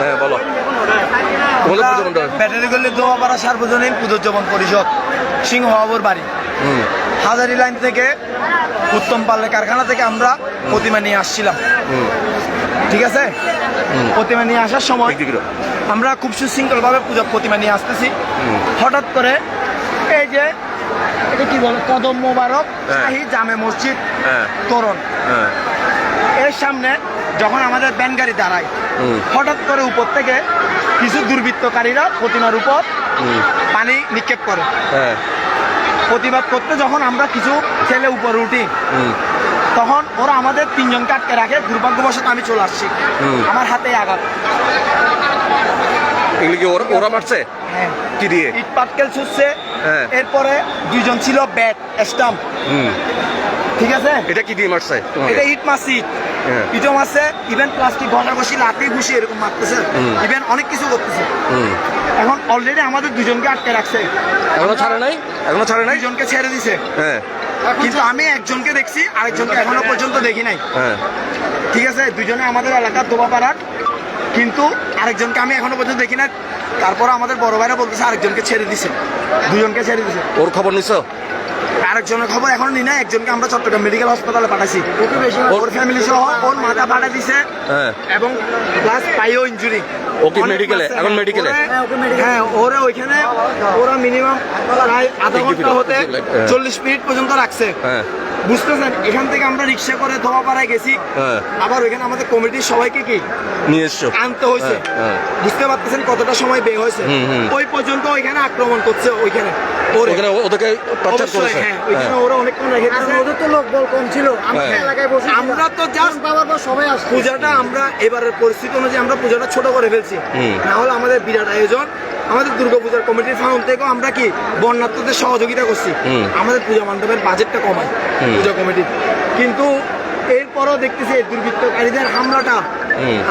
হ্যাঁ বলো। পুজো কোনটা ব্যাটারিগল্লি দোয়াপাড়া সার্বজনীন পুজোজ্জীবন পরিষদ সিংহবাবুর বাড়ি। হাজারি লাইন থেকে উত্তম পাল্লে কারখানা থেকে আমরা প্রতিমা নিয়ে আসছিলাম। ঠিক আছে? প্রতিমা নিয়ে আসার সময় আমরা খুব সুশৃঙ্খলভাবে পূজা প্রতিমা নিয়ে আসতেছি। হঠাৎ করে এই যে এটা কি বলে? কদম মোবারক হ্যাঁ। জামে মসজিদ হ্যাঁ। তোরণ। সামনে যখন আমাদের ব্যান গাড়ি দাঁড়ায় হঠাৎ করে উপর থেকে কিছু দুর্বৃত্তকারীরা প্রতিমার উপর পানি নিক্ষেপ করে। হ্যাঁ। প্রতিবাদ করতে যখন আমরা কিছু ছেলে উপরে উঠি তখন ওরা আমাদের তিনজনকে আটকে রাখে দুর্ভাগ্যবশত আমি চলে আসছি। আমার হাতে আঘাত। এগুলি কি ওরা ওরা মারছে? হ্যাঁ। কি দিয়ে? ইট পাটকেল ছুটছে। হ্যাঁ। এরপরে দুইজন ছিল ব্যাট স্টাম্প। হুম। ঠিক আছে? এটা কি দিয়ে মারছে এটা ইট মারছি ইটও মারছে ইভেন প্লাস্টিক ঘষা ঘষি লাঠি ঘুষি এরকম মারতেছে। ইভেন অনেক কিছু করতেছে। হুম এখন অলরেডি আমাদের দুজনকে আটকে রাখছে। এখনও ছাড়ে নাই? এখনও ছাড়ে নাই? দুজনকে ছেড়ে দিছে। হ্যাঁ। কিন্তু আমি একজনকে দেখছি আরেকজনকে এখনও পর্যন্ত দেখি নাই। হ্যাঁ। ঠিক আছে দুজনে আমাদের এলাকার দোবা পাড়ার কিন্তু আরেকজনকে আমি এখনও পর্যন্ত দেখি না তারপর আমাদের বড় ভাইরা বলতেছে আরেকজনকে ছেড়ে দিছে। দুজনকে ছেড়ে দিছে। ওর খবর নিছো? আরেকজনের খবর এখনও নি না একজনকে আমরা চট্টগ্রাম মেডিকেল হাসপাতালে পাঠাইছি। ওর ফ্যামিলি সহ ওর মাথা ফাটা দিছে হ্যাঁ। এবং প্লাস পাইও ইঞ্জুরি ও কি medical এ? এখন এ? হ্যাঁ ওরা ওইখানে ওরা মিনিমাম প্রায় আধা ঘণ্টা হতে হ্যাঁ। চল্লিশ মিনিট পর্যন্ত রাখছে। হ্যাঁ। বুঝতেছেন? এখান থেকে আমরা রিক্সা করে ধোয়াপাড়ায় গেছি। হ্যাঁ। আবার ওইখানে আমাদের কমিটির সবাইকে কি? নিয়ে এসছো। আনতে হয়েছে। হ্যাঁ, হ্যাঁ। বুঝতে পারতেছেন কতটা সময় বে হয়েছে। ওই পর্যন্ত ওইখানে আক্রমণ করছে ওইখানে। ওখানে ওদেরকে টর্চার করেছে। হ্যাঁ, ওরা অনেকক্ষণ রেখে ওদের তো লোক বল কম ছিল। আমরা হ্যাঁ। এলাকায় বসে আমরা তো জাস্ট বাবার পর সবাই আসছে। পূজাটা আমরা এবারের পরিস্থিতি অনুযায়ী আমরা পূজাটা ছোট করে ফেলছি। না হলে আমাদের বিরাট আয়োজন আমাদের দুর্গাপূজার কমিটির ফাউন্ড থেকেও আমরা কি বন্যার্থদের সহযোগিতা করছি? আমাদের পূজা মণ্ডপের বাজেটটা কমায় পূজা কমিটির কিন্তু এরপরও দেখতেছি এই দুর্বৃত্তকারীদের হামলাটা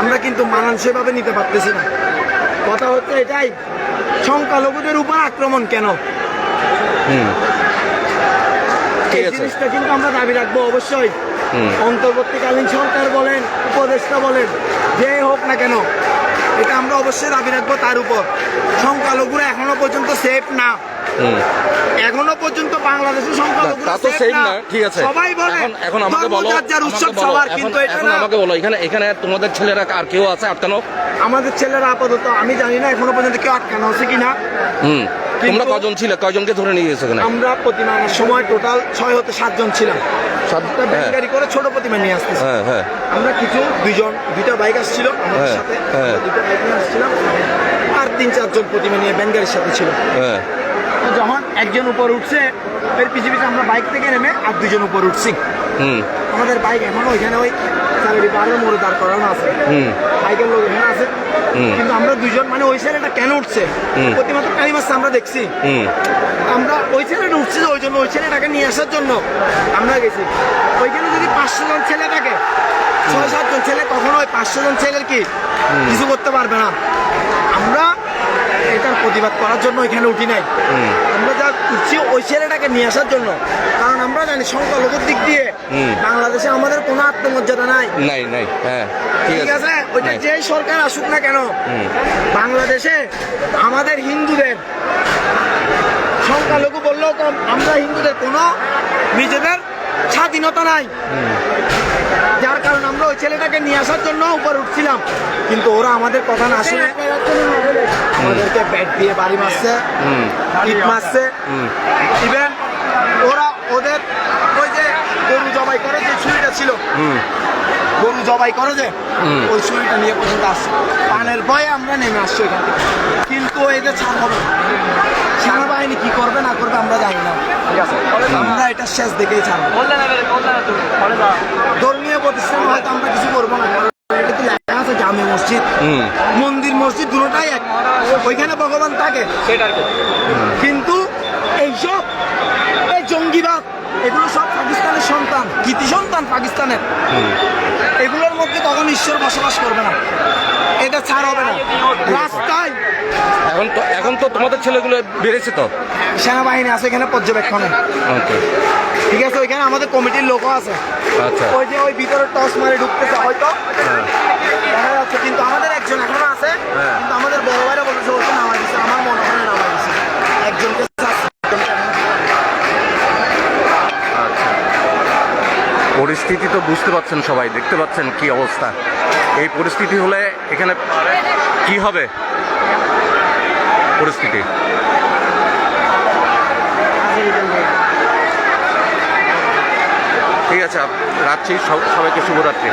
আমরা কিন্তু মানানসইভাবে নিতে পারতেছি না। কথা হচ্ছে এটাই সংখ্যালঘুদের উপর আক্রমণ কেন? হুম। ঠিক আছে। জিনিসটা কিন্তু আমরা দাবি রাখব অবশ্যই। অন্তর্বর্তীকালীন সরকার বলেন উপদেষ্টা বলেন যে হোক না কেন এটা আমরা অবশ্যই দাবি রাখব তার উপর। সংখ্যালঘুরা এখনও পর্যন্ত সেফ না। হুম। এখনও পর্যন্ত বাংলাদেশের সংখ্যালঘুরা তা সেম না। ঠিক আছে। সবাই বলে এখন আমাকে বলো যার উৎসব সবার এখন কিন্তু এটা এখন আমাকে বলো এখানে এখানে তোমাদের ছেলেরা আর কেউ আছে আটকানো? আমাদের ছেলেরা আপাতত আমি জানি না এখনও পর্যন্ত কেউ আটকানো আছে কিনা। হুম। তোমরা কজন ছিলে? কয়জনকে ধরে নিয়ে গেছো এখানে? আমরা প্রতিমা আনার সময় টোটাল ছয় হতে সাতজন ছিলাম। সাত- একটা হ্যাঁ। গাড়ি করে ছোট প্রতিমা নিয়ে আসতেছি। হ্যাঁ হ্যাঁ। আমরা কিছু দুইজন দুইটা বাইক আসছিল আমাদের হ্যাঁ, সাথে। হ্যাঁ। দুইটা বাইক নিয়ে আসছিলাম। আর তিন চারজন প্রতিমা নিয়ে ব্যান গাড়ির সাথে ছিল। হ্যাঁ। যখন একজন উপর উঠছে এর পিছিয়ে পিছিয়ে আমরা বাইক থেকে নেমে আর দুজন উপর উঠছি। হুম। আমাদের বাইক এখনও ওইখানে ওই চালারি বারের মোড়ে দাঁড় করানো আছে। বাইকের লোক এখানে আছে। কিন্তু আমরা দুজন মানে ওই ছেলেটা কেন উঠছে? হুম। প্রতিমা তো টাইম আসছে আমরা দেখছি। আমরা ওই ছেলেটা উঠছে ওই জন্য ওই ছেলেটাকে নিয়ে আসার জন্য আমরা গেছি। ওইখানে যদি পাঁচশো জন ছেলে থাকে ছয় সাতজন ছেলে কখনো ওই পাঁচশো জন ছেলের কি? কিছু করতে পারবে না। আমরা এটার প্রতিবাদ করার জন্য এখানে উঠি নাই। আমরা যা উঠছি ওই ছেলেটাকে নিয়ে আসার জন্য। কারণ আমরা জানি সংখ্যালঘুর দিক দিয়ে বাংলাদেশে আমাদের কোনো আত্মমর্যাদা নাই। নাই নাই হ্যাঁ ঠিক আছে। ওইটা। যেই সরকার আসুক না কেন বাংলাদেশে আমাদের হিন্দুদের সংখ্যালঘু বললেও কম আমরা হিন্দুদের কোনো নিজেদের স্বাধীনতা নাই। ছেলেটাকে নিয়ে আসার জন্য উপর উঠছিলাম। কিন্তু ওরা আমাদের কথা না শুনে আমাদেরকে ব্যাট দিয়ে বাড়ি মারছে হুম। ইট মারছে। ইভেন ওরা ওদের ওই যে গরু জবাই করে যে ছুরিটা ছিল গরু জবাই করে যে ওই ছুরিটা নিয়ে পর্যন্ত আসছে। পানের ভয়ে আমরা নেমে আসছি থেকে। কিন্তু এদের ছাড় হবে। সেনাবাহিনী কি করবে না করবে আমরা জানি না। ঠিক আছে। আমরা এটা শেষ দেখেই ছাড়বো। ধর্মীয় প্রতিষ্ঠান হয়তো আমরা কিছু করব না কারণ এটা তো লেখা আছে জামে মসজিদ হুম মন্দির মসজিদ দুটোটাই এক ওইখানে ভগবান থাকে। কিন্তু এইসব এই জঙ্গিবাদ এগুলো সব পাকিস্তানের সন্তান কৃতি সন্তান পাকিস্তানের। এগুলোর মধ্যে তখন ঈশ্বর বসবাস করবে না। এটা ছাড় হবে না। রাস্তায় এখন তো এখন তো তোমাদের ছেলেগুলো বেড়েছে তো? সেনাবাহিনী আছে এখানে পর্যবেক্ষণে। ঠিক আছে ওইখানে আমাদের কমিটির লোকও আছে। আচ্ছা। ওই যে ওই ভিতরে টস মারে ঢুকতেছে হয়তো। পরিস্থিতি তো বুঝতে পারছেন সবাই, দেখতে পাচ্ছেন কি অবস্থা। এই পরিস্থিতি হলে এখানে কি হবে? পরিস্থিতি। ঠিক আছে, রাখছি। সব- সবাইকে শুভরাত্রি।